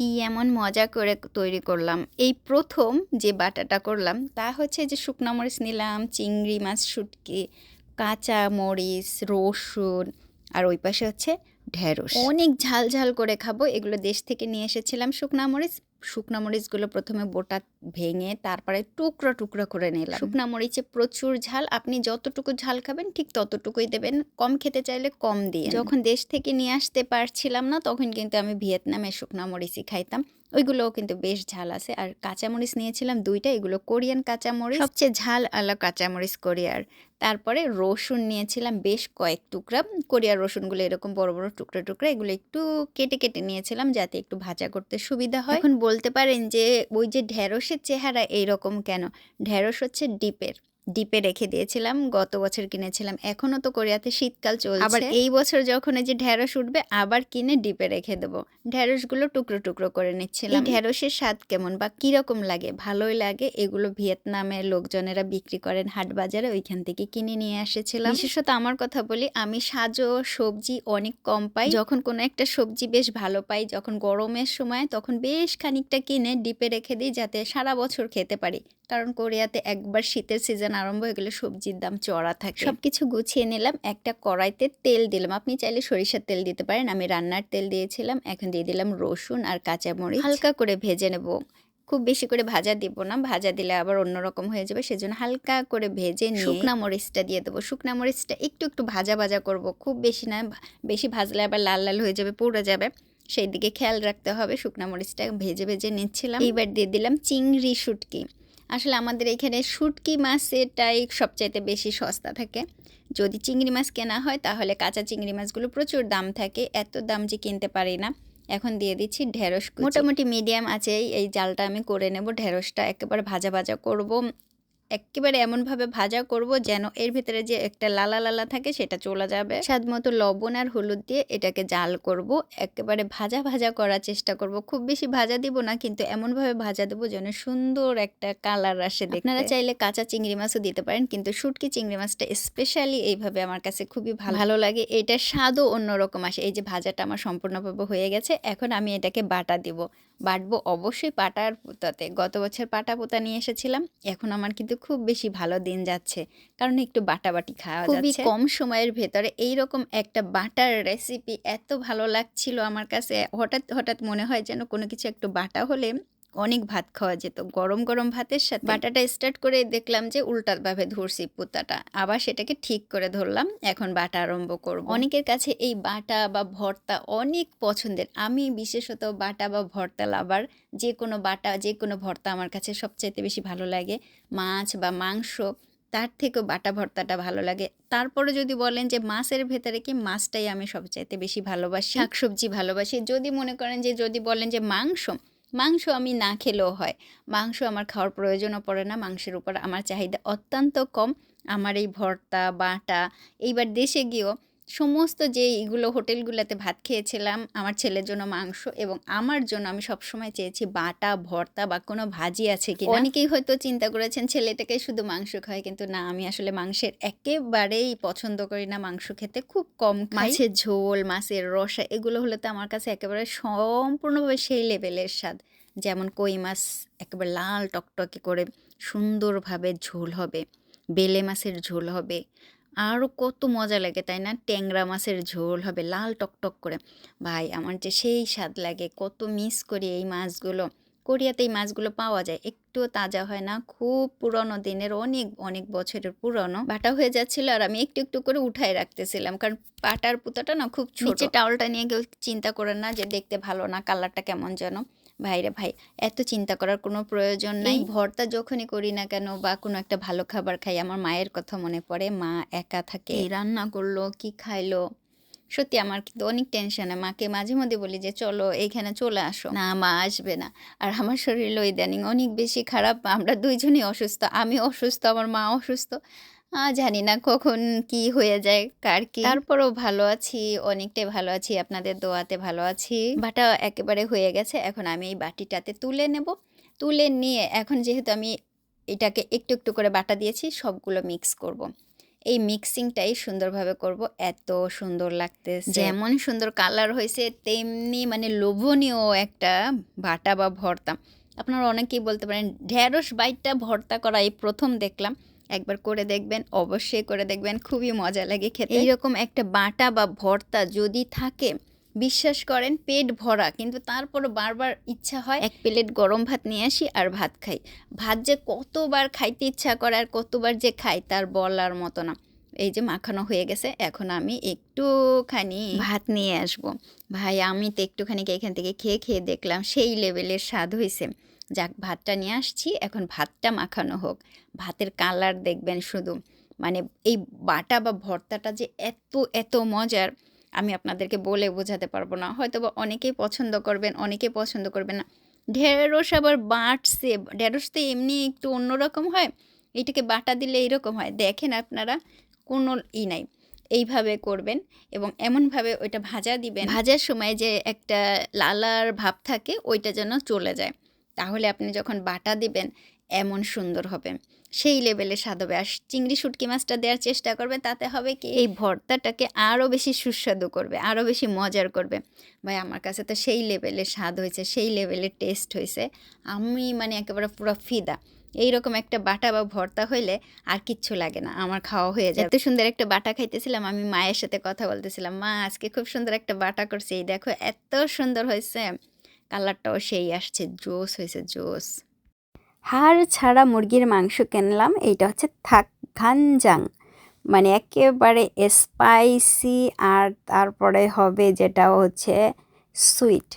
কি এমন মজা করে তৈরি করলাম? এই প্রথম যে বাটাটা করলাম, তা হচ্ছে যে শুকনো মরিচ নিলাম, চিংড়ি মাছ শুটকি, কাঁচা মরিচ, রসুন, আর ওই পাশে হচ্ছে ঢেঁড়স। অনেক ঝাল ঝাল করে খাব। এগুলো দেশ থেকে নিয়ে এসেছিলাম শুকনা মরিচ। শুকনা মরিচগুলো প্রথমে বোটা ভেঙে তারপরে টুকরো টুকরো করে নিলাম। শুকনা মরিচে প্রচুর ঝাল আপনি যতটুকু ঝাল খাবেন ঠিক ততটুকুই দেবেন। কম খেতে চাইলে কম দিয়ে যখন দেশ থেকে নিয়ে আসতে পারছিলাম না তখন কিন্তু আমি ভিয়েতনামে শুকনা মরিচই খাইতাম। ওইগুলোও কিন্তু বেশ ঝাল আছে। আর কাঁচামরিচ নিয়েছিলাম দুইটা এগুলো কোরিয়ান কাঁচামরিচ সবচেয়ে ঝাল আলা কাঁচামরিচ কোরিয়ার। তারপরে রসুন নিয়েছিলাম বেশ কয়েক টুকরা কোরিয়ার রসুনগুলো এরকম বড় বড় টুকরা টুকরা এগুলো একটু কেটে কেটে নিয়েছিলাম যাতে একটু ভাজা করতে সুবিধা হয়। এখন বলতে পারেন যে ওই যে ঢেঁড়সের চেহারা এইরকম কেন? ঢেঁড়স হচ্ছে ডিপের। ডিপে রেখে দিয়েছিলাম গত বছর কিনেছিলাম। এখনও তো কোরিয়াতে শীতকাল চলছে। আবার এই বছর যখন এই যে ঢেঁড়স উঠবে আবার কিনে ডিপে রেখে দেবো। ঢেঁড়সগুলো টুকরো টুকরো করে নিচ্ছিলাম। ঢেঁড়সের স্বাদ কেমন বা কীরকম লাগে? ভালোই লাগে। এগুলো ভিয়েতনামের লোকজনেরা বিক্রি করেন হাট বাজারে ওইখান থেকে কিনে নিয়ে এসেছিলাম। বিশেষত আমার কথা বলি আমি সাজো সবজি অনেক কম পাই। যখন কোনো একটা সবজি বেশ ভালো পাই যখন গরমের সময় তখন বেশ খানিকটা কিনে ডিপে রেখে দিই যাতে সারা বছর খেতে পারি। কারণ কোরিয়াতে একবার শীতের সিজন আরম্ভ হয়ে গেলে সবজির দাম চড়া থাকে। সবকিছু গুছিয়ে নিলাম একটা কড়াইতে তেল দিলাম। আপনি চাইলে সরিষার তেল দিতে পারেন। আমি রান্নার তেল দিয়েছিলাম এখন দিয়ে দিলাম রসুন আর কাঁচামরিচ। হালকা করে ভেজে নেব। খুব বেশি করে ভাজা দিব না ভাজা দিলে আবার অন্যরকম হয়ে যাবে সেজন্য হালকা করে ভেজে নিয়ে শুকনা মরিচটা দিয়ে দেবো। শুকনা মরিচটা একটু একটু ভাজা ভাজা করব খুব বেশি না বেশি ভাজলে আবার লাল লাল হয়ে যাবে পুড়ে যাবে। সেই দিকে খেয়াল রাখতে হবে শুকনা মরিচটা ভেজে ভেজে নিচ্ছিলাম। এইবার দিয়ে দিলাম চিংড়ি শুটকি। আসলে আমাদের এখানে শুটকি মাছেরটাই সবচাইতে বেশি সস্তা থাকে। যদি চিংড়ি মাছ কেনা হয়, তাহলে কাঁচা চিংড়ি মাছগুলো প্রচুর দাম থাকে, এত দাম যে কিনতে পারি না। এখন দিয়ে দিচ্ছি ঢেঁড়স মোটামুটি মিডিয়াম আছে, এই জালটা আমি করে নেব, ঢেঁড়সটা একেবারে ভাজা ভাজা করব। একেবারে এমনভাবে ভাজা করব যেন এর ভিতরে যে একটা লালা লালা থাকে সেটা চলে যাবে। স্বাদ মতো লবণ আর হলুদ দিয়ে এটাকে জাল করব। একেবারে ভাজা ভাজা করার চেষ্টা করব। খুব বেশি ভাজা দিব না কিন্তু এমনভাবে ভাজা দেবো যেন সুন্দর একটা কালার আসে আপনারা চাইলে কাঁচা চিংড়ি মাছও দিতে পারেন কিন্তু শুটকি চিংড়ি মাছটা স্পেশালি এইভাবে আমার কাছে খুবই ভালো লাগে। এটার স্বাদও অন্যরকম আসে। এই যে ভাজাটা আমার সম্পূর্ণভাবে হয়ে গেছে এখন আমি এটাকে বাটা দিব। বাটবো অবশ্যই পাটার পোতাতে। গত বছর পাটা পোতা নিয়ে এসেছিলাম এখন আমার কিন্তু খুব বেশি ভালো দিন যাচ্ছে। কারণ একটু বাটাবাটি খাওয়া খুবই কম সময়ের ভেতরে এই রকম একটা বাটার রেসিপি এত ভালো লাগছিল আমার কাছে। হঠাৎ হঠাৎ মনে হয় যেন কোনো কিছু একটু বাটা হলে অনেক ভাত খাওয়া যেত। গরম গরম ভাতের সাথে বাটাটা স্টার্ট করে দেখলাম যে উল্টাভাবে ধরছি পুতাটা। আবার সেটাকে ঠিক করে ধরলাম এখন বাটা আরম্ভ করব। অনেকের কাছে এই বাটা বা ভর্তা অনেক পছন্দের। আমি বিশেষত বাটা বা ভর্তা লাভার। যে কোনো বাটা যে কোনো ভর্তা আমার কাছে সবচাইতে বেশি ভালো লাগে। মাছ বা মাংস তার থেকেও বাটা ভর্তাটা ভালো লাগে। তারপরে যদি বলেন যে মাছের ভেতরে কি মাছটাই আমি সবচাইতে বেশি ভালোবাসি? শাকসবজি ভালোবাসি। যদি মনে করেন যে যদি বলেন যে মাংস মাংস আমি না খেলেও হয়। মাংস আমার খাওয়ার প্রয়োজনও পড়ে না, মাংসের উপর আমার চাহিদা অত্যন্ত কম। আমার এই ভর্তা, বাটা এইবার দেশে গিয়েও সমস্ত যে এইগুলো হোটেলগুলোতে ভাত খেয়েছিলাম আমার ছেলের জন্য মাংস এবং আমার জন্য আমি সবসময় চেয়েছি বাটা ভর্তা বা কোনো ভাজি আছে কি অনেকেই হয়তো চিন্তা করেছেন ছেলেটাকে শুধু মাংস খায়। কিন্তু না আমি আসলে মাংসের একেবারেই পছন্দ করি না। মাংস খেতে খুব কম মাছের ঝোল মাছের রসা এগুলো হলে তো আমার কাছে একেবারে সম্পূর্ণভাবে সেই লেভেলের স্বাদ। যেমন কই মাছ একেবারে লাল টকটকে করে সুন্দরভাবে ঝোল হবে বেলে মাছের ঝোল হবে আরও কত মজা লাগে, তাই না? ট্যাংরা মাছের ঝোল হবে, লাল টকটক করে। ভাই, আমার যে সেই স্বাদ লাগে, কত মিস করি এই মাছগুলো। কোরিয়াতে এই মাছগুলো পাওয়া যায় একটু তাজা হয় না, খুব পুরনো দিনের, অনেক অনেক বছরের পুরনো। বাটা হয়ে যাচ্ছিল আর আমি একটু একটু করে উঠাই রাখতেছিলাম, কারণ পাটার পুতাটা না খুব ছোট। টাওয়ালটা নিয়ে কেউ চিন্তা করে না যে দেখতে ভালো না, কালারটা কেমন যেন। ভাইরে ভাই এত চিন্তা করার কোনো প্রয়োজন নাই। ভর্তা যখনই করি না কেন বা কোনো একটা ভালো খাবার খাই আমার মায়ের কথা মনে পড়ে মা একা থাকে। রান্না করল কি খাইলো? সত্যি আমার কিন্তু অনেক টেনশনে মাকে মাঝে মধ্যে বলি যে চলো এইখানে চলে আসো। না মা আসবে না। আর আমার শরীর ইদানিং অনেক বেশি খারাপ। আমরা দুইজনই অসুস্থ আমি অসুস্থ আমার মা অসুস্থ। জানি না কখন কি হয়ে যায়, কার কি। তারপরও ভালো আছি, অনেকটাই ভালো আছি, আপনাদের দোয়াতে ভালো আছি। বাটা একেবারে হয়ে গেছে, এখন আমি এই বাটিটাতে তুলে নেব। তুলে নিয়ে এখন যেহেতু আমি এটাকে একটু একটু করে বাটা দিয়েছি, সবগুলো মিক্স করব। এই মিক্সিংটাই সুন্দরভাবে করব, এত সুন্দর লাগতেছে। যেমন সুন্দর কালার হয়েছে, তেমনি মানে লোভনীয় একটা বাটা বা ভর্তা। আপনারা অনেকেই বলতে পারেন, ঢেঁড়স বাইটটা ভর্তা করা এই প্রথম দেখলাম। একবার করে দেখবেন অবশ্যই করে দেখবেন খুবই মজা লাগে খেতে। এইরকম একটা বাটা বা ভর্তা যদি থাকে বিশ্বাস করেন পেট ভরা কিন্তু তারপর বারবার ইচ্ছা হয় এক প্লেট গরম ভাত নিয়ে আসি আর ভাত খাই। ভাত যে কতবার খাইতে ইচ্ছা করে আর কতবার যে খাই তার বলার মতো না। এই যে মাখানো হয়ে গেছে, এখন আমি একটুখানি ভাত নিয়ে আসব। ভাই, আমি তো একটুখানি এখান থেকে খেয়ে খেয়ে দেখলাম, সেই লেভেলের স্বাদ হয়েছে যাক, ভাতটা নিয়ে আসছি, এখন ভাতটা মাখানো হোক। ভাতের কালার দেখবেন শুধু। মানে এই বাটা বা ভর্তাটা যে এত এত মজার, আমি আপনাদেরকে বলে বোঝাতে পারব না। হয়তো বা অনেকেই পছন্দ করবেন অনেকেই পছন্দ করবেন না। ঢেঁড়স আবার বাটছে। ঢেঁড়স তো এমনি একটু অন্যরকম হয়। এটাকে বাটা দিলে এইরকম হয়। দেখেন আপনারা কোনো ই নাই। এইভাবে করবেন এবং এমনভাবে ওইটা ভাজা দিবেন। ভাজার সময় যে একটা লালার ভাব থাকে, ওইটা যেন চলে যায়। তাহলে আপনি যখন বাটা দিবেন, এমন সুন্দর হবে। সেই লেভেলে স্বাদ হবে। আর চিংড়ি শুটকি মাছটা দেওয়ার চেষ্টা করবে, তাতে হবে কি? এই ভর্তাটাকে আরও বেশি সুস্বাদু করবে, আরও বেশি মজার করবে। ভাই, আমার কাছে তো সেই লেভেলের স্বাদ হয়েছে, সেই লেভেলের টেস্ট হয়েছে। আমি মানে একেবারে পুরো ফিদা। এইরকম একটা বাটা বা ভর্তা হইলে আর কিচ্ছু লাগে না, আমার খাওয়া হয়ে যায়। এত সুন্দর একটা বাটা খাইতেছিলাম, আমি মায়ের সাথে কথা বলতেছিলাম, মা, আজকে খুব সুন্দর একটা বাটা করছি, এই দেখো, এত সুন্দর হয়েছে। কালারটাও সেই আসছে, জোস হয়েছে, জোস। হাড় ছাড়া মুরগির মাংস কিনলাম, এইটা হচ্ছে থাক, ঘানজাং। মানে একেবারে স্পাইসি আর তারপরে হবে যেটা হচ্ছে সুইট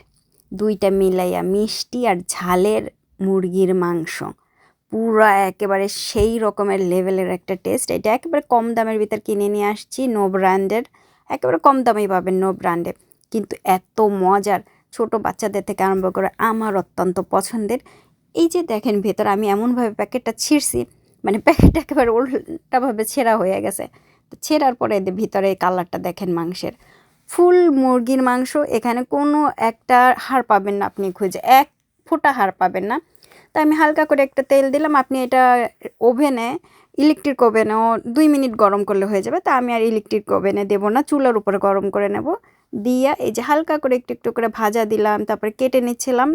দুইটা মিলাইয়া মিষ্টি আর ঝালের মুরগির মাংস। পুরা একেবারে সেই রকমের লেভেলের একটা টেস্ট এটা একেবারে কম দামের ভিতর কিনে নিয়ে আসছি নো ব্র্যান্ডের একেবারে কম দামেই পাবেন নো ব্র্যান্ডে কিন্তু এত মজার ছোট বাচ্চাদের থেকে আরম্ভ করে আমার অত্যন্ত পছন্দের। এই যে দেখেন ভেতর আমি এমনভাবে প্যাকেটটা ছিঁড়ছি মানে প্যাকেটটা একেবারে উল্টাভাবে ছেঁড়া হয়ে গেছে। তো ছেঁড়ার পরে এদের ভিতরে কালারটা দেখেন মাংসের। ফুল মুরগির মাংস, এখানে কোনো একটা হাড় পাবেন না আপনি খুঁজে। এক ফোঁটা হাড় পাবেন না। তো আমি হালকা করে একটা তেল দিলাম আপনি এটা ওভেনে ইলেকট্রিক ওভেনেও দুই মিনিট গরম করলে হয়ে যাবে। তা আমি আর ইলেকট্রিক ওভেনে দেবো না চুলার উপরে গরম করে নেব। দিয়া এই যে হালকা করে একটু একটু করে ভাজা দিলাম তারপরে কেটে নিচ্ছিলাম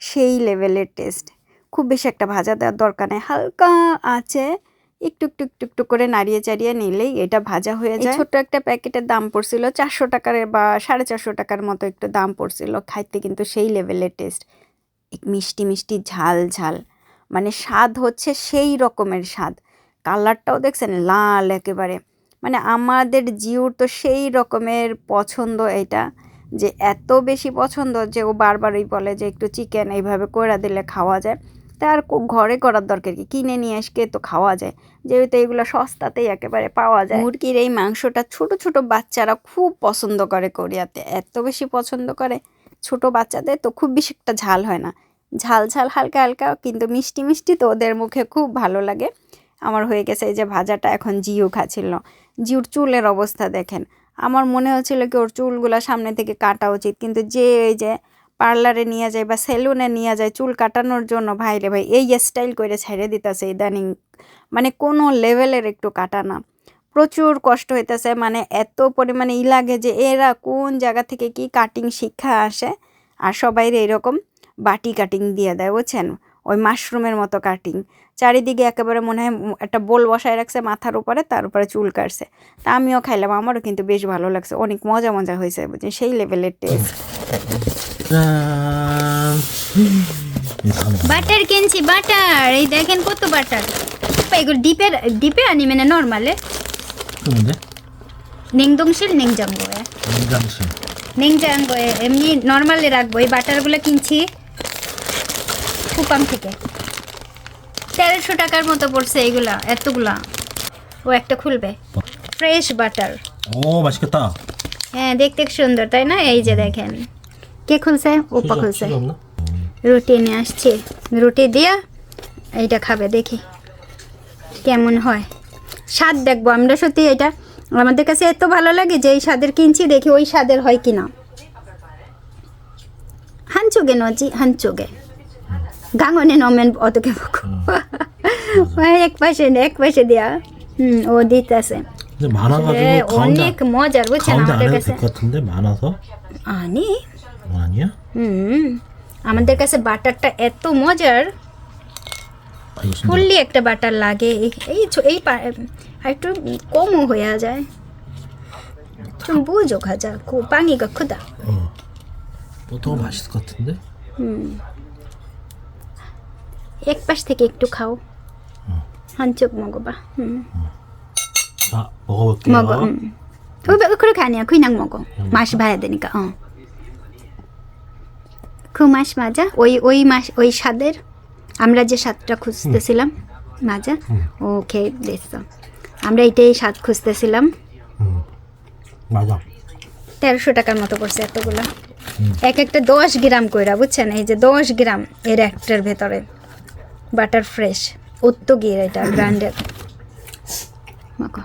সেই লেভেলের টেস্ট খুব বেশি একটা ভাজা দেওয়ার দরকার নেই হালকা আছে একটু একটু একটু একটু করে নাড়িয়ে চাড়িয়ে নিলেই এটা ভাজা হয়ে যায়। ছোট্ট একটা প্যাকেটের দাম পড়ছিল চারশো টাকার বা সাড়ে চারশো টাকার মতো একটু দাম পড়ছিল খাইতে কিন্তু সেই লেভেলের টেস্ট মিষ্টি মিষ্টি ঝাল ঝাল। মানে স্বাদ হচ্ছে সেই রকমের স্বাদ। কালারটাও দেখছেন লাল একেবারে। মানে আমাদের জিউর তো সেই রকমের পছন্দ এটা যে এত বেশি পছন্দ যে ও বারবারই বলে যে একটু চিকেন এইভাবে করে দিলে খাওয়া যায়। তা আর ঘরে করার দরকার কি? কিনে নিয়ে এসকে তো খাওয়া যায়। যেহেতু এগুলো সস্তাতেই একেবারে পাওয়া যায়। মুরগির এই মাংসটা ছোট ছোট বাচ্চারা খুব পছন্দ করে কোরিয়াতে। এত বেশি পছন্দ করে। ছোট বাচ্চাদের তো খুব বেশি একটা ঝাল হয় না। ঝাল ঝাল হালকা হালকা কিন্তু মিষ্টি মিষ্টি তো ওদের মুখে খুব ভালো লাগে। আমার হয়ে গেছে এই যে ভাজাটা, এখন জিও খাচ্ছিল। জিওর চুলের অবস্থা দেখেন। আমার মনে হচ্ছিল কি ওর চুলগুলো সামনে থেকে কাটা উচিত, কিন্তু যে এই যে পার্লারে নিয়ে যায় বা সেলুনে নিয়ে যায় চুল কাটানোর জন্য ভাই রে ভাই, এই স্টাইল করে ছেড়ে দিতেছে ইদানিং। মানে কোনো লেভেলের একটু কাটা না। প্রচুর কষ্ট হইতেছে। মানে এত পরিমাণে ই লাগে যে এরা কোন জায়গা থেকে কি কাটিং শিক্ষা আসে। আর সবাই এরকম বাটি কাটিং দিয়ে দেয় বুঝছেন? ওই মাশরুমের মতো কাটিং চারিদিকে একেবারে মনে হয় একটা বোল বসায় রাখছে মাথার উপরে তার উপরে চুল কাটছে। তা আমিও খাইলাম আমারও কিন্তু বেশ ভালো লাগছে। অনেক মজা মজা হয়েছে বুঝছেন? সেই লেভেলের টেস্ট বাটার কিনছি বাটার! এই দেখেন কত বাটার। এগুলো ডিপের ডিপে আনি মানে নর্মালে 그 뭔데? নেংদংশিল নেংজাঙ্গোয়ে 냉장실. নেংজাঙ্গোয়ে এমনি নর্মালে রাখবো এই বাটারগুলো কিনছি কুপাং থেকে তেরোশো টাকার মতো পড়ছে এইগুলা এতগুলা ও একটা খুলবে ফ্রেশ বাটার 오 맛있겠다. হ্যাঁ দেখতে সুন্দর তাই না এই যে দেখেন কে খুলছে ওপা খুলছে 수저 없나? রুটি নিয়ে আসছে রুটি দিয়া এইটা খাবে দেখি কেমন হয় স্বাদ দেখবো আমরা সত্যি এটা আমাদের কাছে এত ভালো লাগে যে এই স্বাদের কিনছি দেখি ওই স্বাদের হয় কি না 한쪽에 넣지 한쪽에 강원에 넣으면 어떻게 먹고 왜 এক পাশে এক পাশে দেয়া হুম ও দিতেছে 근데 많아가지고 가운데 অনেক মজার বুঝছেন 가운데 안 আমাদের 해도 কাছে 될 것 같은데 많아서 আনি 어, 아니야? হুম আমাদের কাছে বাটারটা এত মজার 알겠습니다. ফুললি একটা বাটার লাগে এই- এই ছো- এই পা- আর একটু কমও হয়ে যায় 좀 부족하자. 그 빵이가 크다. 어. 보통 맛있을 것 같은데? এক পাশ থেকে একটু খাও 한쪽 먹어봐. 음. 자, 먹어볼게요. 먹어. 음. 어, 그렇게 아니야. 그냥 먹어. 맛이 봐야 되니까. 어. 그 맛 맞아? ওই ওই 맛 ওই স্বাদের আমরা যে স্বাদটা খুঁজতেছিলাম মাজা ও খেয়ে দেখছ। আমরা এটাই স্বাদ খুঁজতেছিলাম। তেরোশো টাকার মতো করছে এতগুলো। এক একটা দশ গ্রাম কইরা বুঝছেন? এই যে দশ গ্রাম এর একটার ভেতরে। বাটার ফ্রেশ অত্য গিয়ে এটা ব্র্যান্ডের মাখো।